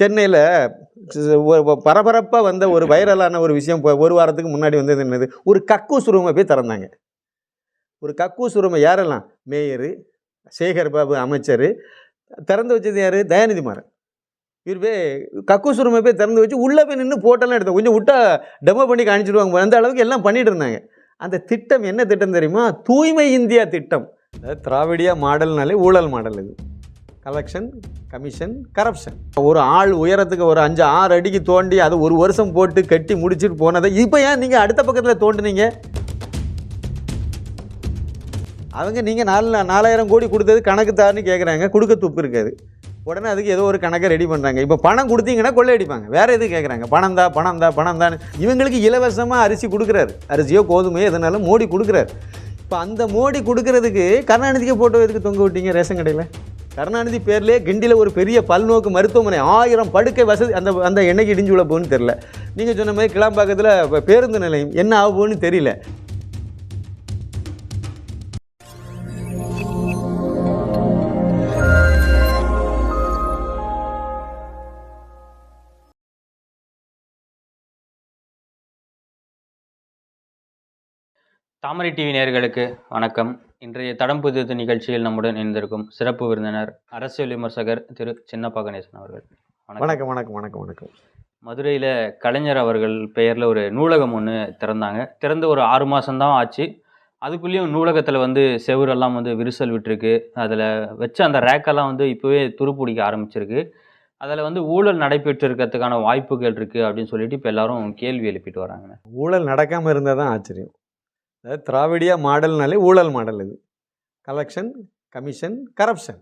சென்னையில் பரபரப்பாக வந்த ஒரு வைரலான ஒரு விஷயம் இப்போ ஒரு வாரத்துக்கு முன்னாடி வந்தது என்னது? ஒரு கக்கூஸ் ரூமை போய் திறந்தாங்க. ஒரு கக்கூஸ் ரூமை யாரெல்லாம்? மேயரு சேகர் பாபு அமைச்சர் திறந்து வச்சது யார்? தயாநிதி மாறன். இவர் போய் கக்கூஸ் ரூமை போய் திறந்து வச்சு உள்ளே போய் நின்று போட்டோலாம் எடுத்தோம். கொஞ்சம் விட்டா டெமோ பண்ணி காணிச்சிடுவாங்க அந்த அளவுக்கு எல்லாம் பண்ணிட்டு இருந்தாங்க. அந்த திட்டம் என்ன திட்டம் தெரியுமா? தூய்மை இந்தியா திட்டம். அதாவது திராவிடியா மாடல்னாலே ஊழல் மாடல் இது. கலெக்ஷன் கமிஷன் கரப்ஷன் ஒரு ஆள் உயரத்துக்கு ஒரு அஞ்சு ஆறு அடிக்கு தோண்டி அது ஒரு வருஷம் போட்டு கட்டி முடிச்சிட்டு போனதை இப்போ ஏன் நீங்கள் அடுத்த பக்கத்தில் தோண்டினீங்க? அவங்க நீங்கள் நாலு நாலாயிரம் கோடி கொடுத்தது கணக்கு தாருன்னு கேட்குறாங்க கொடுக்க துப்பு இருக்காது. உடனே அதுக்கு ஏதோ ஒரு கணக்கை ரெடி பண்ணுறாங்க இப்போ பணம் கொடுத்தீங்கன்னா கொள்ளையடிப்பாங்க வேறு எதுவும் கேட்குறாங்க பணம் தான் பணம் தான் பணம் தான் இவங்களுக்கு இலவசமாக அரிசி கொடுக்குறாரு. அரிசியோ கோதுமையோ எதுனாலும் மோடி கொடுக்குறாரு. இப்போ அந்த மோடி கொடுக்கறதுக்கு கருணாநிதிக்கு போட்டோ எதுக்கு தொங்க விட்டீங்க ரேஷன் கடையில்? கருணாநிதி பேர்லேயே கிண்டியில் ஒரு பெரிய பல்நோக்கு மருத்துவமனை ஆயிரம் படுக்கை வசதி அந்த அந்த என்னைக்கு இடிஞ்சு விழ தெரில நீங்கள் சொன்ன மாதிரி கிளாம்பாக்கத்தில் இப்போ பேருந்து நிலையம் என்ன ஆக தெரியல. தாமரை டிவி நேயர்களுக்கு வணக்கம். இன்றைய தடம் புதிது நிகழ்ச்சியில் நம்முடன் இணைந்திருக்கும் சிறப்பு விருந்தினர் அரசியல் விமர்சகர் திரு சின்னப்பா கணேசன் அவர்கள். வணக்கம். வணக்கம் வணக்கம் வணக்கம் மதுரையில் கலைஞர் அவர்கள் பெயரில் ஒரு நூலகம் ஒன்று திறந்தாங்க. திறந்து ஒரு ஆறு மாதம்தான் ஆச்சு. அதுக்குள்ளேயும் நூலகத்தில் வந்து செவுரெல்லாம் வந்து விரிசல் விட்டுருக்கு. அதில் வச்ச அந்த ரேக்கெல்லாம் வந்து இப்போவே துருப்பிடிக்க ஆரம்பிச்சிருக்கு. அதில் வந்து ஊழல் நடைபெற்று இருக்கிறதுக்கான வாய்ப்புகள் இருக்குது அப்படின்னு சொல்லிட்டு இப்போ எல்லாரும் கேள்வி எழுப்பிட்டு வராங்க. ஊழல் நடக்காமல் இருந்தால் தான் ஆச்சரியம். அதாவது திராவிடியா மாடல்னாலே ஊழல் மாடல் இது. கலெக்ஷன் கமிஷன் கரப்ஷன்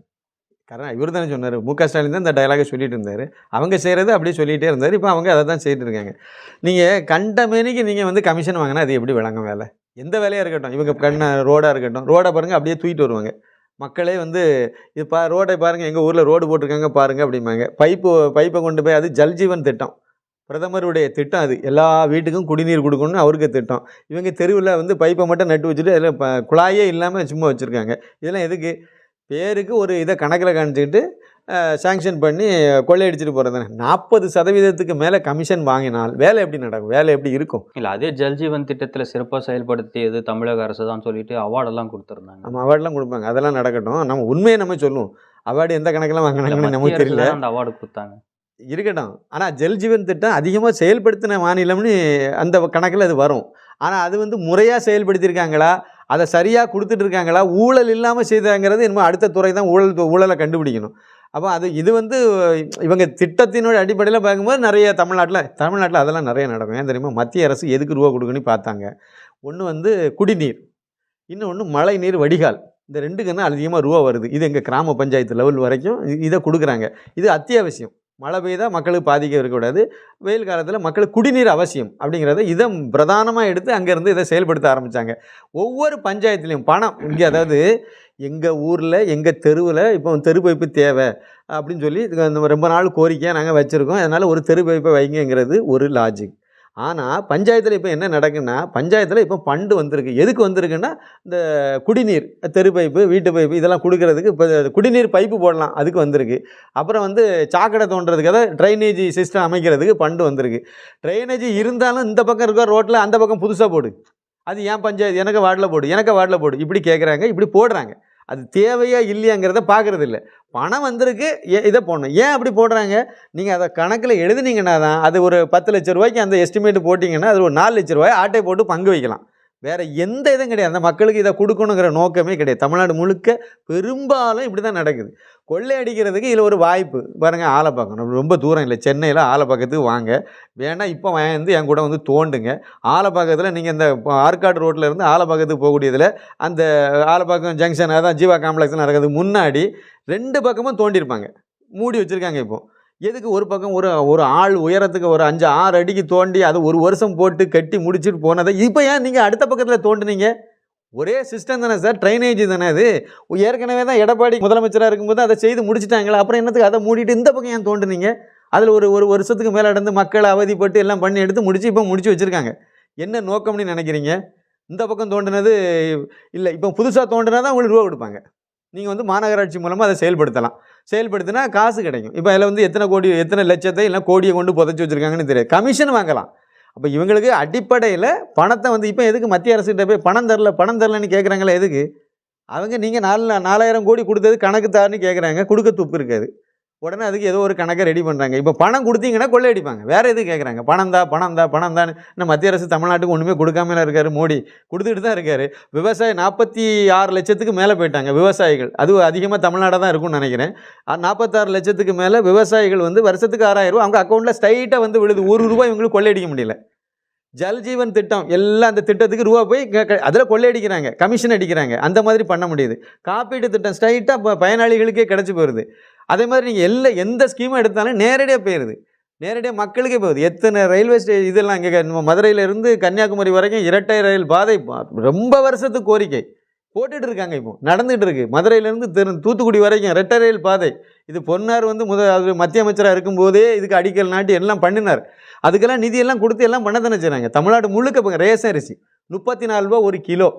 கரண் இவர் தானே சொன்னார். மு க. ஸ்டாலின் தான் இந்த டைலாகை சொல்லிட்டு இருந்தார். அவங்க செய்கிறது அப்படியே சொல்லிகிட்டே இருந்தார். இப்போ அவங்க அதை தான் செய்துட்டு இருக்காங்க. நீங்கள் கண்டமேனிக்கு நீங்கள் வந்து கமிஷன் வாங்கினா அது எப்படி விளங்கும் வேலை? எந்த வேலையாக இருக்கட்டும். இவங்க கண்ண ரோடாக இருக்கட்டும். ரோடை பாருங்கள் அப்படியே தூக்கிட்டு வருவாங்க. மக்களே வந்து இது பா ரோடை பாருங்கள் எங்கள் ஊரில் ரோடு போட்டிருக்காங்க பாருங்கள் அப்படிம்பாங்க. பைப்பு பைப்பை கொண்டு போய் அது ஜல்ஜீவன் திட்டம். பிரதமருடைய திட்டம் அது. எல்லா வீட்டுக்கும் குடிநீர் கொடுக்கணும்னு அவருக்கு திட்டம். இவங்க தெருவில் வந்து பைப்பை மட்டும் நட்டு வச்சுட்டு அதில் ப குழாயே இல்லாமல் சும்மா வச்சுருக்காங்க. இதெல்லாம் எதுக்கு? பேருக்கு ஒரு இதை கணக்கில் காணிச்சிக்கிட்டு சாங்ஷன் பண்ணி கொள்ளையடிச்சிட்டு போகிறது தானே. நாற்பது சதவீதத்துக்கு மேலே கமிஷன் வாங்கினால் வேலை எப்படி நடக்கும்? வேலை எப்படி இருக்கும்? இல்லை அதே ஜல்ஜீவன் திட்டத்தில் சிறப்பாக செயல்படுத்தியது தமிழக அரசு தான் சொல்லிட்டு அவார்டெல்லாம் கொடுத்துருந்தாங்க. நம்ம அவார்டெலாம் கொடுப்பாங்க. அதெல்லாம் நடக்கட்டும். நம்ம உண்மையை நம்ம சொல்லுவோம். அவார்டு எந்த கணக்கில் வாங்கினாங்கன்னு நமக்கு தெரியல. அந்த அவார்டு கொடுத்தாங்க. இருக்கட்டும். ஆனால் ஜல் ஜீவன் திட்டம் அதிகமாக செயல்படுத்தின மாநிலம்னு அந்த கணக்கில் அது வரும். ஆனால் அது வந்து முறையாக செயல்படுத்தியிருக்காங்களா? அதை சரியாக கொடுத்துட்டு இருக்காங்களா ஊழல் இல்லாமல் செய்தாங்கிறது என்னமோ அடுத்த துறை தான் ஊழல் ஊழலை கண்டுபிடிக்கணும். அப்போ அது இது வந்து இவங்க திட்டத்தினோட அடிப்படையில் பார்க்கும்போது நிறைய தமிழ்நாட்டில் தமிழ்நாட்டில் அதெல்லாம் நிறைய நடக்கும். ஏன் தெரியுமா? மத்திய அரசு எதுக்கு ரூபா கொடுக்குன்னு பார்த்தாங்க. ஒன்று வந்து குடிநீர் இன்னொன்று மழை நீர் வடிகால். இந்த ரெண்டுக்குன்னா அதிகமாக ரூபா வருது. இது எங்கள் கிராம பஞ்சாயத்து லெவல் வரைக்கும் இதை கொடுக்குறாங்க. இது அத்தியாவசியம். மழை பெய்தா மக்களுக்கு பாதிக்க இருக்கக்கூடாது. வெயில் காலத்தில் மக்களுக்கு குடிநீர் அவசியம் அப்படிங்கிறத இதை பிரதானமாக எடுத்து அங்கேருந்து இதை செயல்படுத்த ஆரம்பித்தாங்க ஒவ்வொரு பஞ்சாயத்துலேயும் பணம் இங்கே அதாவது எங்கள் ஊரில் எங்கள் தெருவில் இப்போ தெரு பைப்பு தேவை அப்படின்னு சொல்லி ரொம்ப நாள் கோரிக்கையாக நாங்கள் வச்சுருக்கோம். அதனால் ஒரு தெரு பைப்பை வைங்கங்கிறது ஒரு லாஜிக் ஆனால் பஞ்சாயத்தில் இப்போ என்ன நடக்குன்னா பஞ்சாயத்தில் இப்போ பண்டு வந்திருக்கு. எதுக்கு வந்திருக்குன்னா இந்த குடிநீர் தெரு பைப்பு வீட்டு பைப்பு இதெல்லாம் கொடுக்கறதுக்கு இப்போ குடிநீர் பைப்பு போடலாம் அதுக்கு வந்திருக்கு. அப்புறம் வந்து சாக்கடை தோண்டுறதுக்கு அதாவது ட்ரைனேஜ் சிஸ்டம் அமைக்கிறதுக்கு பண்டு வந்திருக்கு. ட்ரைனேஜ் இருந்தாலும் இந்த பக்கம் இருக்கிற ரோட்டில் அந்த பக்கம் புதுசாக போடு. அது ஏன் பஞ்சாயத்து எனக்கு வார்டில் போடு எனக்கு வார்டில் போடு. இப்படி கேட்குறாங்க இப்படி போடுறாங்க. அது தேவையா இல்லையாங்கிறத பார்க்குறது இல்லை பணம் வந்திருக்கு ஏ இதை போடணும். ஏன் அப்படி போடுறாங்க? நீங்கள் அதை கணக்கில் எழுதுனீங்கன்னா தான் அது ஒரு பத்து லட்ச ரூபாய்க்கு அந்த எஸ்டிமேட் போட்டிங்கன்னா அது ஒரு நாலு லட்ச ரூபாய் ஆட்டை போட்டு பங்கு வைக்கலாம். வேறு எந்த இதுவும் கிடையாது. அந்த மக்களுக்கு இதை கொடுக்கணுங்கிற நோக்கமே கிடையாது. தமிழ்நாடு முழுக்க பெரும்பாலும் இப்படி தான் நடக்குது கொள்ளையடிக்கிறதுக்கு இதில் ஒரு வாய்ப்பு. பாருங்கள் ஆலப்பாக்கம். நம்ம ரொம்ப தூரம் இல்லை. சென்னையில் ஆலப்பாக்கத்துக்கு வாங்க. வேணால் இப்போ வந்து என் கூட வந்து தோண்டுங்க. ஆலப்பாக்கத்தில் நீங்கள் இந்த ஆற்காடு ரோட்டில் இருந்து ஆலப்பாக்கத்துக்கு போகக்கூடியதில் அந்த ஆலப்பாக்கம் ஜங்ஷன் அதான் ஜீவா காம்ப்ளெக்ஸ் நடக்கிறது முன்னாடி ரெண்டு பக்கமும் தோண்டியிருப்பாங்க. மூடி வச்சுருக்காங்க இப்போது எதுக்கு ஒரு பக்கம் ஒரு ஒரு ஆள் உயரத்துக்கு ஒரு அஞ்சு ஆறு அடிக்கு தோண்டி அது ஒரு வருஷம் போட்டு கட்டி முடிச்சிட்டு போனதை இப்போ ஏன் நீங்கள் அடுத்த பக்கத்தில் தோண்டுனீங்க? ஒரே சிஸ்டம் தானே சார் ட்ரைனேஜ் தானே அது. ஏற்கனவே தான் எடப்பாடி முதலமைச்சராக இருக்கும்போது அதை செய்து முடிச்சிட்டாங்களா அப்புறம் என்னத்துக்கு அதை மூடிட்டு இந்த பக்கம் ஏன் தோண்டுனீங்க? அதில் ஒரு ஒரு வருஷத்துக்கு மேலே நடந்து மக்களை அவதிப்பட்டு எல்லாம் பண்ணி எடுத்து முடிச்சு இப்போ முடிச்சு வச்சுருக்காங்க. என்ன நோக்கம்னு நினைக்கிறீங்க? இந்த பக்கம் தோண்டினது இல்லை இப்போ புதுசாக தோண்டினா தான் உங்களுக்கு ரூபா கொடுப்பாங்க. நீங்கள் வந்து மாநகராட்சி மூலமாக அதை செயல்படுத்தலாம். செயல்படுத்தினா காசு கிடைக்கும். இப்போ அதில் வந்து எத்தனை கோடி எத்தனை லட்சத்தை இல்லை கோடியை கொண்டு புதைச்சி வச்சுருக்காங்கன்னு தெரியாது. கமிஷன் வாங்கலாம். அப்போ இவங்களுக்கு அடிப்படையில் பணத்தை வந்து இப்போ எதுக்கு மத்திய அரசுகிட்ட போய் பணம் தரல பணம் தரலன்னு கேட்குறாங்களே எதுக்கு? அவங்க நீங்கள் நாலு நாலாயிரம் கோடி கொடுத்தது கணக்கு தாருன்னு கேட்குறாங்க கொடுக்க துப்பு இருக்காது உடனே அதுக்கு ஏதோ ஒரு கணக்கை ரெடி பண்ணுறாங்க இப்போ பணம் கொடுத்தீங்கன்னா கொள்ளையடிப்பாங்க வேறு எது கேட்குறாங்க பணம் தான் பணம் தான் பணம் தான். இன்னும் மத்திய அரசு தமிழ்நாட்டுக்கு ஒன்றுமே கொடுக்காமல இருக்காரு மோடி. கொடுத்துட்டு தான் இருக்காரு. விவசாயம் நாற்பத்தி ஆறு லட்சத்துக்கு மேலே போயிட்டாங்க விவசாயிகள். அது அதிகமாக தமிழ்நாடாக தான் இருக்கும்னு நினைக்கிறேன். நாற்பத்தாறு லட்சத்துக்கு மேலே விவசாயிகள் வந்து வருஷத்துக்கு ஆறாயிரம் ரூபா அவங்க அக்கௌண்ட்டில் ஸ்ட்ரைட்டாக வந்து விழுது. ஒரு ரூபாய் இவங்களுக்கு கொள்ளையடிக்க முடியல. ஜல் ஜீவன் திட்டம் எல்லாம் அந்த திட்டத்துக்கு ரூபா போய் அதில் கொள்ளையடிக்கிறாங்க கமிஷன் அடிக்கிறாங்க. அந்த மாதிரி பண்ண முடியுது. காப்பீட்டு திட்டம் ஸ்ட்ரைட்டாக பயனாளிகளுக்கே கிடச்சி போயிடுது அதே மாதிரி நீங்கள் எல்லா எந்த ஸ்கீமும் எடுத்தாலும் நேரடியாக போயிடுது நேரடியாக மக்களுக்கே போகுது. எத்தனை ரயில்வே ஸ்டே இதெல்லாம் இங்கே நம்ம மதுரையிலேருந்து கன்னியாகுமரி வரைக்கும் இரட்டை ரயில் பாதை ரொம்ப வருஷத்துக்கு கோரிக்கை. போட்டுட்டு இருக்காங்க இப்போ. நடந்துகிட்டு இருக்கு. மதுரையிலேருந்து திரு தூத்துக்குடி வரைக்கும் இரட்டை ரயில் பாதை. இது பொன்னார் வந்து முத அது மத்திய அமைச்சராக இருக்கும்போதே இதுக்கு அடிக்கல் நாட்டி எல்லாம் பண்ணினார். அதுக்கெல்லாம் நிதியெல்லாம் கொடுத்து எல்லாம் பண்ண தானே செய்கிறாங்க தமிழ்நாடு முழுக்க போங்க ரேஷன் அரிசி. முப்பத்தி நாலு ரூபா ஒரு கிலோ.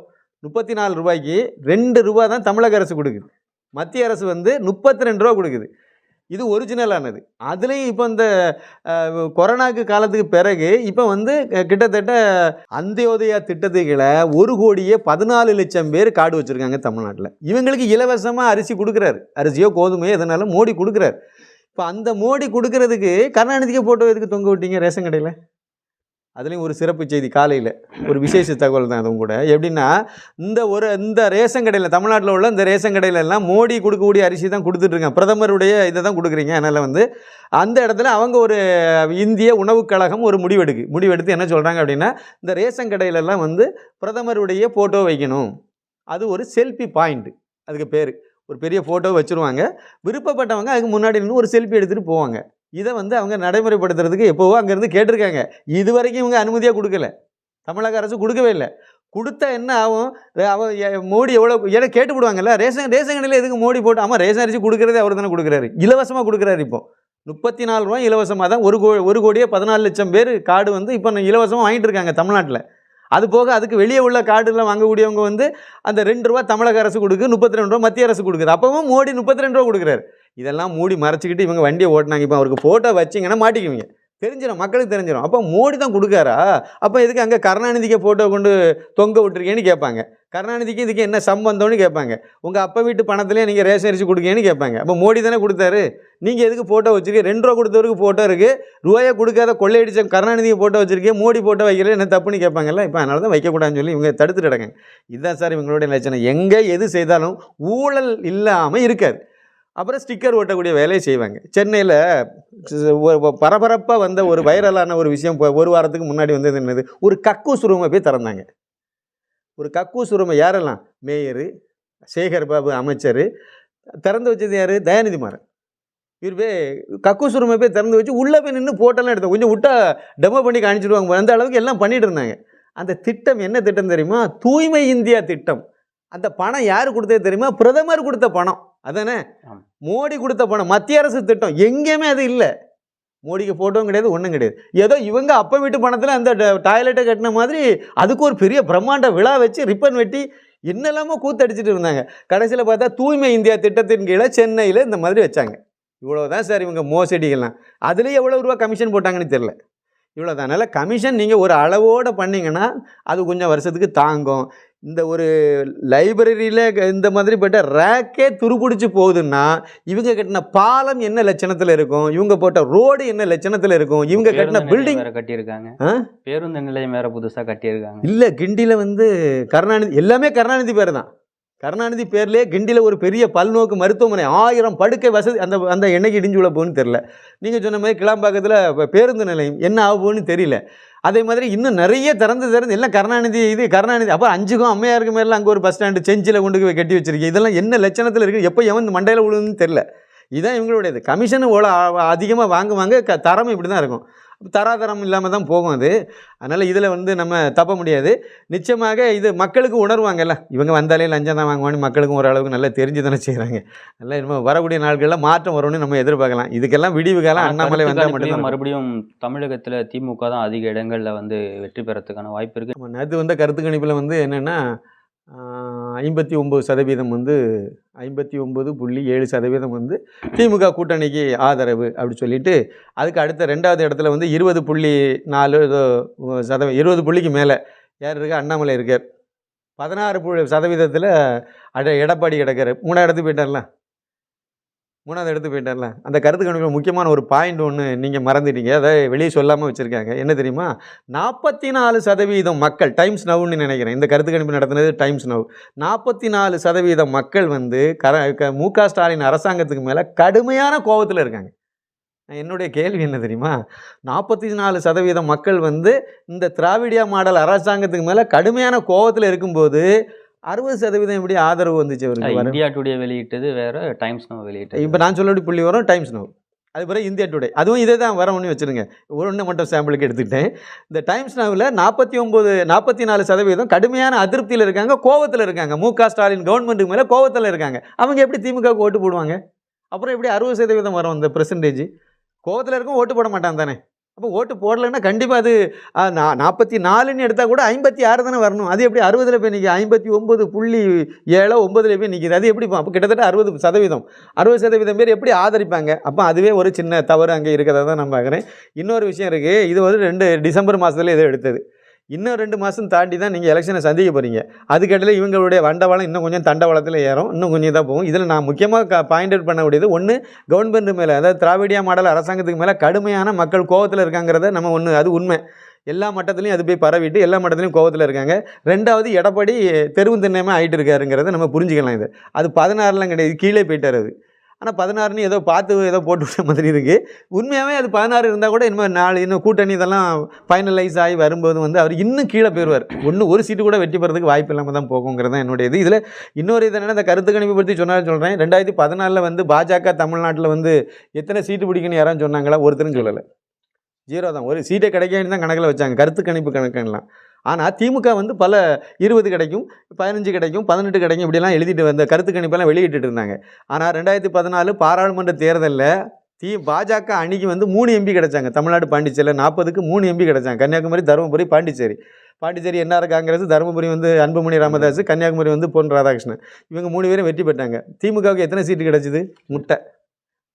முப்பத்தி நாலு ரூபாய்க்கு ரெண்டு ரூபா தான் தமிழக அரசு கொடுக்குது. மத்திய அரசு வந்து முப்பத்தி ரெண்டு ரூபா கொடுக்குது. இது ஒரிஜினலானது அதுலேயும் இப்போ இந்த கொரோனாக்கு காலத்துக்கு பிறகு இப்போ வந்து கிட்டத்தட்ட அந்தியோதயா திட்டத்துகளை ஒரு கோடியே பதினாலு லட்சம் பேர் காடு வச்சுருக்காங்க தமிழ்நாட்டில். இவங்களுக்கு இலவசமாக அரிசி கொடுக்குறாரு. அரிசியோ கோதுமையோ எதனாலும் மோடி கொடுக்குறாரு. இப்போ அந்த மோடி கொடுக்கறதுக்கு கருணாநிதிக்கு போட்டோ எதுக்கு தொங்க விட்டீங்க ரேஷன் கடையில்? அதுலேயும் ஒரு சிறப்பு செய்தி காலையில். ஒரு விசேஷ தகவல் தான் அதுவும் கூட. எப்படின்னா இந்த ஒரு இந்த ரேஷன் கடையில் தமிழ்நாட்டில் உள்ள இந்த ரேஷன் கடையில எல்லாம் மோடி கொடுக்கக்கூடிய அரிசி தான் கொடுத்துட்ருக்காங்க பிரதமருடைய இதை தான் கொடுக்குறீங்க. அதனால் வந்து அந்த இடத்துல அவங்க ஒரு இந்திய உணவுக் கழகம் ஒரு முடிவெடுக்கு முடிவெடுத்து என்ன சொல்கிறாங்க அப்படின்னா இந்த ரேஷன் கடையிலெல்லாம் வந்து பிரதமருடைய ஃபோட்டோ வைக்கணும். அது ஒரு செல்ஃபி பாயிண்ட்டு அதுக்கு பேர். ஒரு பெரிய ஃபோட்டோ வச்சுருவாங்க. விருப்பப்பட்டவங்க அதுக்கு முன்னாடி நின்று ஒரு செல்ஃபி எடுத்துகிட்டு போவாங்க. இதை வந்து அவங்க நடைமுறைப்படுத்துறதுக்கு எப்போவோ அங்கேருந்து கேட்டிருக்காங்க. இது வரைக்கும் இவங்க அனுமதியாக கொடுக்கல. தமிழக அரசு கொடுக்கவே இல்லை. கொடுத்தா என்ன ஆகும்? அவன் அவ மோடி எவ்வளோ ஏன்னா கேட்டு விடுவாங்கல்ல ரேஷன் ரேஷன் கடையில் எதுக்கு மோடி போட்டு ஆமாம் ரேஷன் அரிசி கொடுக்குறதே அவர் தானே கொடுக்குறாரு. இலவசமாக கொடுக்குறாரு இப்போ. முப்பத்தி நாலு ரூபா இலவசமாக தான் ஒரு கோ ஒரு கோடியே பதினாலு லட்சம் பேர் கார்டு வந்து இப்போ இலவசமாக வாங்கிட்டு இருக்காங்க தமிழ்நாட்டில். அது போக அதுக்கு வெளியே உள்ள கார்டுலாம் வாங்கக்கூடியவங்க வந்து அந்த ரெண்டு ரூபா தமிழக அரசு கொடுக்கு முப்பத்தி ரெண்டு ரூபா மத்திய அரசு கொடுக்குது. அப்பவும் மோடி முப்பத்தி ரெண்டு ரூபா கொடுக்குறாரு. இதெல்லாம் மூடி மறைச்சிக்கிட்டு இவங்க வண்டியை ஓட்டினாங்க. இப்போ அவருக்கு ஃபோட்டோ வச்சிங்கன்னா மாட்டிக்குவீங்க. தெரிஞ்சிடும் மக்களுக்கு தெரிஞ்சிடும் அப்போ மோடி தான் கொடுக்காரா? அப்போ எதுக்கு அங்கே கருணாநிதிக்கு ஃபோட்டோ கொண்டு தொங்க விட்டுருக்கேன்னு கேட்பாங்க. கருணாநிதிக்கு இதுக்கு என்ன சம்பந்தம்னு கேட்பாங்க. உங்கள் அப்பா வீட்டு பணத்திலே நீங்கள் ரேஷன் அரிசி கொடுக்கேன்னு கேட்பாங்க. அப்போ மோடி தானே கொடுத்தாரு. நீங்கள் எதுக்கு ஃபோட்டோ வச்சிருக்கீங்க? ரெண்டு ரூபா கொடுத்தவருக்கு ஃபோட்டோ இருக்குது ரூபாயை கொடுக்காத கொள்ளையடிச்ச கருணாநிதிக்கு ஃபோட்டோ வச்சுருக்கேன் மோடி ஃபோட்டோ வைக்கல என்ன தப்புன்னு கேட்பாங்கல்ல? இப்போ அதனால தான் வைக்கக்கூடாதுன்னு சொல்லி இவங்க தடுத்துட்டு கிடக்காங்க. இதுதான் சார் இவங்களுடைய லட்சணம். எங்கே எது செய்தாலும் ஊழல் இல்லாமல் இருக்காது. அப்புறம் ஸ்டிக்கர் ஓட்டக்கூடிய வேலையை செய்வாங்க. சென்னையில் பரபரப்பாக வந்த ஒரு வைரலான ஒரு விஷயம் இப்போ ஒரு வாரத்துக்கு முன்னாடி வந்தது என்னது? ஒரு கக்கூஸ் ரூமை போய் திறந்தாங்க. ஒரு கக்கூஸ் ரூமை யாரெல்லாம்? மேயரு சேகர் பாபு அமைச்சர் திறந்து வச்சது யார்? தயாநிதி மாறன். இவர் போய் கக்கூஸ் ரூமை போய் திறந்து வச்சு உள்ளே போய் நின்று ஃபோட்டோலாம் எடுத்தோம். கொஞ்சம் விட்டா டெமோ பண்ணி காணிச்சிடுவாங்க அந்த அளவுக்கு எல்லாம் பண்ணிட்டு இருந்தாங்க. அந்த திட்டம் என்ன திட்டம் தெரியுமா? தூய்மை இந்தியா திட்டம். அந்த பணம் யார் கொடுத்தது தெரியுமா? பிரதமர் கொடுத்த பணம். அதானே. மோடி கொடுத்த பணம் மத்திய அரசு திட்டம் எங்கேயுமே அது இல்லை. மோடிக்கு ஃபோட்டோவும் கிடையாது ஒன்றும் கிடையாது. ஏதோ இவங்க அப்பா வீட்டு பணத்தில் அந்த டாய்லெட்டை கட்டின மாதிரி அதுக்கு ஒரு பெரிய பிரம்மாண்ட விழா வச்சு ரிப்பன் வெட்டி என்னெல்லாமோ கூத்தடிச்சிட்டு இருந்தாங்க. கடைசியில் பார்த்தா தூய்மை இந்தியா திட்டத்தின் கீழே சென்னையில் இந்த மாதிரி வச்சாங்க. இவ்வளவுதான் சார் இவங்க மோசடிகள்லாம். அதுலேயே எவ்வளோ ரூபா கமிஷன் போட்டாங்கன்னு தெரில இவ்வளோ தான் அதனால் கமிஷன் நீங்கள் ஒரு அளவோடு பண்ணீங்கன்னா அது கொஞ்சம் வருஷத்துக்கு தாங்கும். இந்த ஒரு லைப்ரரியில் இந்த மாதிரி பட்ட ரேக்கே துருப்பிடிச்சு போகுதுன்னா இவங்க கட்டின பாலம் என்ன லட்சணத்தில் இருக்கும்? இவங்க போட்ட ரோடு என்ன லட்சணத்தில் இருக்கும்? இவங்க கட்டின பில்டிங் வேற கட்டியிருக்காங்க? பேருந்து நிலையம் வேற புதுசா கட்டியிருக்காங்க. இல்லை கிண்டியில் வந்து கருணாநிதி எல்லாமே கருணாநிதி பேர் தான். கருணாநிதி பேர்லேயே கிண்டியில் ஒரு பெரிய பல்நோக்கு மருத்துவமனை ஆயிரம் படுக்கை வசதி அந்த அந்த என்னைக்கு இடிஞ்சு விழ போகுன்னு தெரில நீங்கள் சொன்ன மாதிரி கிளாம்பாக்கத்தில் இப்ப பேருந்து நிலையம் என்ன ஆக தெரியல. அதே மாதிரி இன்னும் நிறைய திறந்து திறந்து எல்லாம் கருணாநிதி இது கருணாநிதி அப்போ அஞ்சுக்கும் அம்மையாருக்கு மேலே அங்கே ஒரு பஸ் ஸ்டாண்டு செஞ்சில் கொண்டு போய் கட்டி வச்சிருக்கீங்க இதெல்லாம் என்ன லட்சணத்தில் இருக்குது எப்போ எவன் மண்டையில் விழுதுன்னு தெரில இதுதான் இவங்களுடையது. கமிஷன் ஓல அதிகமாக வாங்குவாங்க க தரம் இப்படி தான் இருக்கும். தராதரம் இல்லாமல் தான் போகும் அது. அதனால் இதில் வந்து நம்ம தப்ப முடியாது. நிச்சயமாக இது மக்களுக்கு உணர்வாங்கல்ல. இவங்க வந்தாலே லஞ்சம் தான் வாங்குவான்னு மக்களுக்கும் ஓரளவுக்கு நல்லா தெரிஞ்சு தானே செய்கிறாங்க நல்லா இனிமேல் வரக்கூடிய நாட்களில் மாற்றம் வரும்னு நம்ம எதிர்பார்க்கலாம். இதுக்கெல்லாம் விடிவு காலம் அண்ணாமலை வந்தால் மட்டும்தான் மறுபடியும் தமிழகத்துல திமுக தான் அதிக இடங்கள்ல வந்து வெற்றி பெறத்துக்கான வாய்ப்பு இருக்கு. நம்ம நேற்று வந்த கருத்து கணிப்பில் வந்து என்னென்னா ஐம்பத்தி ஒம்பது சதவீதம் வந்து ஐம்பத்தி ஒம்பது புள்ளி ஏழு சதவீதம் வந்து திமுக கூட்டணிக்கு ஆதரவு அப்படி சொல்லிட்டு அதுக்கு அடுத்த ரெண்டாவது இடத்துல வந்து இருபது புள்ளி நாலு சதவீதம் இருபது புள்ளிக்கு மேலே யார் இருக்கா? அண்ணாமலை இருக்கார். பதினாறு புள்ளி சதவீதத்தில் அட எடப்பாடி கிடக்கார். மூணாயிரத்து இடத்துக்கு மூணாவது எடுத்து போயிட்டார்ல. அந்த கருத்து கணிப்பில் முக்கியமான ஒரு பாயிண்ட் ஒன்று நீங்கள் மறந்துட்டீங்க. அதை வெளியே சொல்லாமல் வச்சுருக்காங்க. என்ன தெரியுமா? நாற்பத்தி நாலு சதவீதம் மக்கள் டைம்ஸ் நவ்னு நினைக்கிறேன். இந்த கருத்து கணிப்பு நடத்துனது டைம்ஸ் நவ் நாற்பத்தி நாலு சதவீதம் மக்கள் வந்து கர க மு க ஸ்டாலின் அரசாங்கத்துக்கு மேலே கடுமையான கோபத்தில் இருக்காங்க. என்னுடைய கேள்வி என்ன தெரியுமா? நாற்பத்தி நாலு சதவீதம் மக்கள் வந்து இந்த திராவிடியா மாடல் அரசாங்கத்துக்கு மேலே கடுமையான கோபத்தில் இருக்கும்போது அறுபது சதவீதம் எப்படி ஆதரவு வந்துச்சு அவருக்கு வர இந்தியா டுடே வெளியிட்டது வேற டைம்ஸ் நம்ம வெளியிட்டது. இப்போ நான் சொல்லக்கூடிய புள்ளி வரும் டைம்ஸ் நோ அது பிறகு இந்தியா டுடே அதுவும் இதே தான் வர ஒன்று வச்சுருங்க. ஒன்று மட்டும் சாம்பிளுக்கு எடுத்துக்கிட்டேன். இந்த டைம்ஸ் நோவில் நாற்பத்தி ஒம்பது நாற்பத்தி நாலு சதவீதம் கடுமையான அதிருப்தியில் இருக்காங்க கோவத்தில் இருக்காங்க. மு க ஸ்டாலின் கவர்மெண்ட்டுக்கு மேலே கோவத்தில் இருக்காங்க. அவங்க எப்படி திமுகவுக்கு ஓட்டு போடுவாங்க? அப்புறம் எப்படி அறுபது சதவீதம் வரும் இந்த பெர்சன்டேஜ் கோவத்தில் இருக்கும் ஓட்டு போட மாட்டான் தானே? அப்போ ஓட்டு போடலைன்னா கண்டிப்பாக அது நான் நா- நாற்பத்தி நாலுன்னு எடுத்தால் கூட ஐம்பத்தி ஆறு தானே வரணும். அது எப்படி அறுபதில் போய் நிற்கி ஐம்பத்தி ஒம்பது புள்ளி ஏழோ ஒம்பதுல போய் நிற்கிது அது எப்படி அப்போ கிட்டத்தட்ட அறுபது சதவீதம். அறுபது சதவீதம் பேர் எப்படி ஆதரிப்பாங்க? அப்போ அதுவே ஒரு சின்ன தவறு அங்கே இருக்கிறதா தான் நான் பார்க்குறேன். இன்னொரு விஷயம் இருக்குது இது வந்து ரெண்டு டிசம்பர் மாதத்துல இதை எடுத்தது. இன்னும் ரெண்டு மாதம் தாண்டி தான் நீங்கள் எலெக்ஷனை சந்திக்க போகிறீங்க அதுக்கடையில் இவங்களுடைய வண்டவாளம் இன்னும் கொஞ்சம் தண்டவாளத்தில் ஏறும். இன்னும் கொஞ்சம் தான் போகும். இதில் நான் முக்கியமாக பாயிண்ட் அவுட் பண்ணக்கூடியது ஒன்று கவர்மெண்ட் மேலே அதாவது திராவிடியா மாடல் அரசாங்கத்துக்கு மேலே கடுமையான மக்கள் கோவத்தில் இருக்காங்கிறத நம்ம ஒன்று அது உண்மை. எல்லா மட்டத்துலையும் அது போய் பரவிட்டு எல்லா மட்டத்துலையும் கோவத்தில் இருக்காங்க. ரெண்டாவது எடப்பாடி தெருவு திண்ணமே ஆகிட்டு இருக்காருங்கிறத நம்ம புரிஞ்சுக்கலாம் இது. அது பதினாறுலாம் கிடையாது கீழே போயிட்டார் அது. ஆனால் பதினாறுன்னு ஏதோ பார்த்து ஏதோ போட்டு விட்ட மாதிரி இருக்குது உண்மையாகவே அது பதினாறு இருந்தால் கூட இன்னும் நாலு இன்னும் கூட்டணி இதெல்லாம் ஃபைனலைஸ் ஆகி வரும்போது வந்து அவர் இன்னும் கீழே போயிடுவார் ஒன்று ஒரு சீட்டு கூட வெற்றி பெறதுக்கு வாய்ப்பு இல்லாமல் தான் போகுங்கிறது தான் என்னுடைய இது. இதில் இன்னொரு இது என்னன்னா இந்த கருத்து கணிப்பு பற்றி சொன்னாலும் சொல்கிறேன் ரெண்டாயிரத்தி பதினாலில் வந்து பாஜக தமிழ்நாட்டில் வந்து எத்தனை சீட்டு பிடிக்குன்னு யாரும் சொன்னாங்களா? ஒருத்தரும் சொல்லலை. ஜீரோ தான். ஒரு சீட்டை கிடைக்கன்னு தான் கணக்கில் வச்சாங்க. கருத்து கணிப்பு கணக்கெல்லாம் ஆனால் திமுக வந்து பல இருபது கிடைக்கும் பதினஞ்சு கிடைக்கும் பதினெட்டு கிடைக்கும் இப்படிலாம் எழுதிட்டு வந்த கருத்து கணிப்பெல்லாம் வெளியிட்டு இருந்தாங்க. ஆனால் ரெண்டாயிரத்தி பதினாலு பாராளுமன்ற தேர்தலில் தி பாஜக அணிக்கு வந்து மூணு எம்பி கிடைச்சாங்க. தமிழ்நாடு பாண்டிச்சேரியில் நாற்பதுக்கு மூணு எம்பி கிடைச்சாங்க. கன்னியாகுமரி தருமபுரி பாண்டிச்சேரி. பாண்டிச்சேரி என்ஆர் காங்கிரஸ் தருமபுரி வந்து அன்புமணி ராமதாஸ் கன்னியாகுமரி வந்து பொன் ராதாகிருஷ்ணன். இவங்க மூணு பேரும் வெற்றி பெற்றாங்க. திமுகவுக்கு எத்தனை சீட்டு கிடைச்சிது? முட்டை.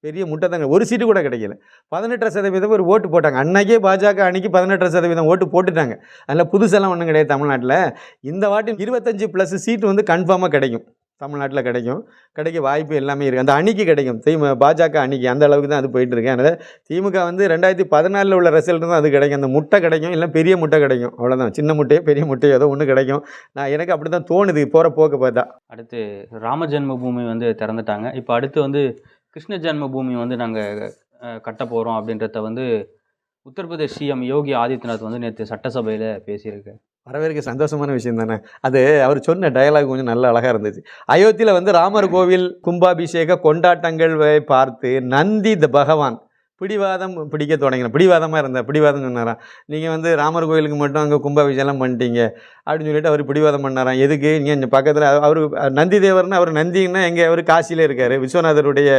பெரிய முட்டை தாங்க ஒரு சீட்டு கூட கிடைக்கல. பதினெட்டரை சதவீதம் ஒரு ஓட்டு போட்டாங்க. அன்னைக்கே பாஜக அன்னைக்கு பதினெட்டரை சதவீதம் ஓட்டு போட்டுட்டாங்க. அதில் புதுசெல்லாம் ஒன்றும் கிடையாது தமிழ்நாட்டில். இந்த வாட்டி இருபத்தஞ்சு ப்ளஸ் சீட்டு வந்து கன்ஃபார்மாக கிடைக்கும். தமிழ்நாட்டில் கிடைக்கும். கிடைக்க வாய்ப்பு எல்லாமே இருக்குது அந்த அணிக்கு கிடைக்கும். திமு பாஜக அணிக்கு. அந்த அளவுக்கு தான் அது போயிட்டு இருக்கு. அதனால் திமுக வந்து ரெண்டாயிரத்தி பதினாலில் உள்ள ரிசல்ட் தான் அது கிடைக்கும். அந்த முட்டை கிடைக்கும். இல்லை பெரிய முட்டை கிடைக்கும். அவ்வளோதான் சின்ன முட்டையோ பெரிய முட்டையோ ஏதோ ஒன்று கிடைக்கும். நான் எனக்கு அப்படி தான் தோணுது. போகிற போக்க பார்த்தா. அடுத்து ராம ஜென்ம பூமி வந்து திறந்துட்டாங்க. இப்போ அடுத்து வந்து கிருஷ்ண ஜென்ம பூமி வந்து நாங்கள் கட்ட போகிறோம் அப்படின்றத வந்து உத்தரப்பிரதேஷ் சிஎம் யோகி ஆதித்யநாத் வந்து நேற்று சட்டசபையில் பேசியிருக்காரு வரவேற்க சந்தோஷமான விஷயம் தானே? அது அவர் சொன்ன டயலாக் கொஞ்சம் நல்ல அழகாக இருந்துச்சு அயோத்தியில் வந்து ராமர் கோவில் கும்பாபிஷேக கொண்டாட்டங்கள் பார்த்து நந்தி த பகவான் பிடிவாதம் பிடிக்க தொடங்கின பிடிவாதமாக இருந்தார் பிடிவாதம் சொன்னாராம். நீங்கள் வந்து ராமர் கோயிலுக்கு மட்டும் அங்கே கும்பாபிஷேகம் பண்ணிட்டீங்க அப்படின்னு சொல்லிட்டு அவர் பிடிவாதம் பண்ணாராம். எதுக்கு? நீங்கள் இங்கே பக்கத்தில் அவர் நந்தி தேவர்னு அவர் நந்தின்னா எங்கே அவர் காசியில் இருக்கார் விஸ்வநாதருடைய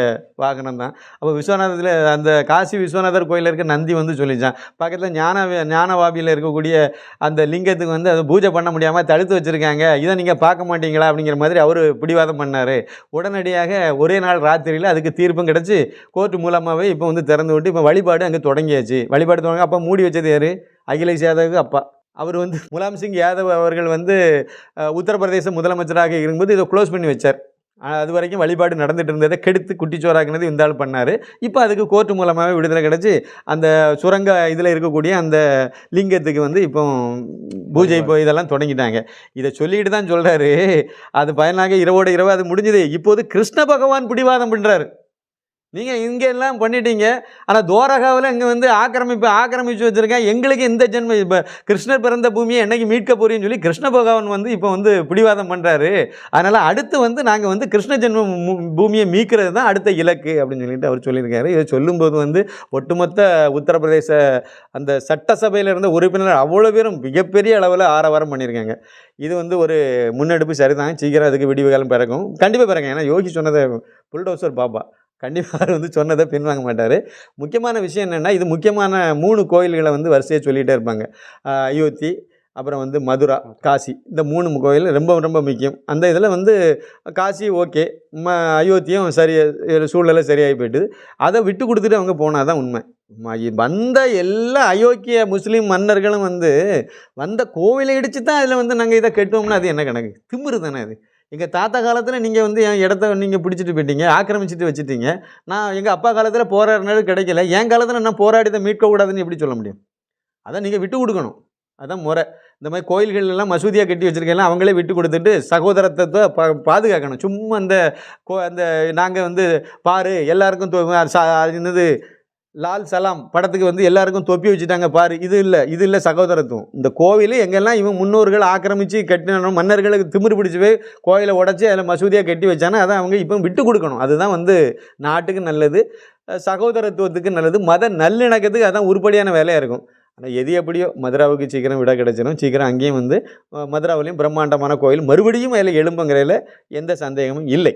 வாகனம் தான். அப்போ விஸ்வநாதத்தில் அந்த காசி விஸ்வநாதர் கோயிலில் இருக்க நந்தி வந்து சொல்லிச்சான் பக்கத்தில் ஞான ஞானவாபியில் இருக்கக்கூடிய அந்த லிங்கத்துக்கு வந்து அதை பூஜை பண்ண முடியாமல் தடுத்து வச்சுருக்காங்க. இதை நீங்கள் பார்க்க மாட்டீங்களா? அப்படிங்கிற மாதிரி அவர் பிடிவாதம் பண்ணார். உடனடியாக ஒரே நாள் ராத்திரியில் அதுக்கு தீர்ப்பும் கிடச்சி கோர்ட் மூலமாகவே இப்போ வந்து திறந்து விட்டு இப்போ வழிபாடு அங்கே தொடங்கியாச்சு. வழிபாடு தொடங்க அப்போ மூடி வச்சது யார்? அகிலேஷ் யாதவுக்கு அப்பா. அவர் வந்து முலாம் சிங் யாதவ் அவர்கள் வந்து உத்தரப்பிரதேச முதலமைச்சராக இருக்கும்போது இதை க்ளோஸ் பண்ணி வச்சார். ஆனால் அது வரைக்கும் வழிபாடு நடந்துட்டு இருந்ததை கெடுத்து குட்டிச்சோராக்குனது இந்த ஆள் பண்ணார். இப்போ அதுக்கு கோர்ட் மூலமாகவே விடுதலை கிடச்சி அந்த சுரங்க இதில் இருக்கக்கூடிய அந்த லிங்கத்துக்கு வந்து இப்போ பூஜை போய் இதெல்லாம் தொடங்கிட்டாங்க. இதை சொல்லிட்டு தான் சொல்கிறாரு அது பயனாக இரவோட இரவு அது முடிஞ்சது. இப்போது கிருஷ்ண பகவான் பிடிவாதம் பண்ணுறாரு நீங்கள் இங்கே எல்லாம் பண்ணிட்டீங்க. ஆனால் தோரகாவில் இங்கே வந்து ஆக்கிரமிப்பு ஆக்கிரமிச்சு வச்சுருக்கேன். எங்களுக்கு இந்த ஜென்ம இப்போ கிருஷ்ணர் பிறந்த பூமியை என்னைக்கு மீட்க போறீங்கன்னு சொல்லி கிருஷ்ண பகவான் வந்து இப்போ வந்து பிடிவாதம் பண்ணுறாரு அதனால் அடுத்து வந்து நாங்கள் வந்து கிருஷ்ண ஜென்ம பூமியை மீட்கிறது தான் அடுத்த இலக்கு அப்படின்னு சொல்லிட்டு அவர் சொல்லியிருக்காரு. இதை சொல்லும்போது வந்து ஒட்டுமொத்த உத்தரப்பிரதேச அந்த சட்டசபையில் இருந்த உறுப்பினர் அவ்வளோ பேரும் மிகப்பெரிய அளவில் ஆரவாரம் பண்ணியிருக்காங்க. இது வந்து ஒரு முன்னெடுப்பு சரிதான். சீக்கிரம் அதுக்கு விடிவு காலம் பிறக்கும். கண்டிப்பாக பிறக்கும். ஏன்னா யோகி சொன்னதை புல்டோசர் பாப்பா. கண்டிப்பாக அவர் வந்து சொன்னதை பின்வாங்க மாட்டார். முக்கியமான விஷயம் என்னென்னா இது முக்கியமான மூணு கோயில்களை வந்து வரிசையாக சொல்லிகிட்டே இருப்பாங்க. அயோத்தி அப்புறம் வந்து மதுரா காசி. இந்த மூணு கோயில் ரொம்ப ரொம்ப முக்கியம். அந்த இதில் வந்து காசி ஓகே ம அயோத்தியும் சரி சூழ்நிலை சரியாகி போயிட்டுது. அதை விட்டு கொடுத்துட்டு அவங்க போனால் தான் உண்மை வந்த எல்லா அயோக்கிய முஸ்லீம் மன்னர்களும் வந்து வந்த கோவிலை இடித்து தான் அதில் வந்து நாங்கள் இதை கட்டுவோம்னா அது என்ன கணக்கு? திமிரு தானே அது. எங்கள் தாத்தா காலத்தில் நீங்கள் வந்து என் இடத்த நீங்கள் பிடிச்சிட்டு போயிட்டீங்க ஆக்கிரமிச்சிட்டு வச்சுட்டீங்க. நான் எங்கள் அப்பா காலத்தில் போராடினது கிடைக்கல. என் காலத்தில் நான் போராடி மீட்கக்கூடாதுன்னு எப்படி சொல்ல முடியும்? அதான் நீங்கள் விட்டு கொடுக்கணும். அதான் முறை. இந்த மாதிரி கோயில்கள்லாம் மசூதியாக கட்டி வச்சுருக்கலாம் அவங்களே விட்டு கொடுத்துட்டு சகோதரத்தை பா பாதுகாக்கணும். சும்மா அந்த கோ அந்த நாங்கள் வந்து பாரு எல்லாருக்கும் அது என்னது லால் சலாம் படத்துக்கு வந்து எல்லாருக்கும் தொப்பி வச்சுட்டாங்க பாரு. இது இல்லை இது இல்லை சகோதரத்துவம். இந்த கோவில் எங்கெல்லாம் இவன் முன்னோர்கள் ஆக்கிரமித்து கட்டின மன்னர்களுக்கு திமிரு பிடிச்சி போய் கோயிலை உடச்சி அதில் மசூதியாக கட்டி வச்சானா அதை அவங்க இப்போ விட்டு கொடுக்கணும். அதுதான் வந்து நாட்டுக்கு நல்லது சகோதரத்துவத்துக்கு நல்லது. மத நல்லிணக்கத்துக்கு அதான் உருப்படியான வேலையாக இருக்கும். ஆனால் எது எப்படியோ மதுராவுக்கு சீக்கிரம் விட கிடச்சிடும் சீக்கிரம் அங்கேயும் வந்து மதுராவிலையும் பிரம்மாண்டமான கோயில். மறுபடியும் அதில் எழும்புங்கிறதுல எந்த சந்தேகமும் இல்லை.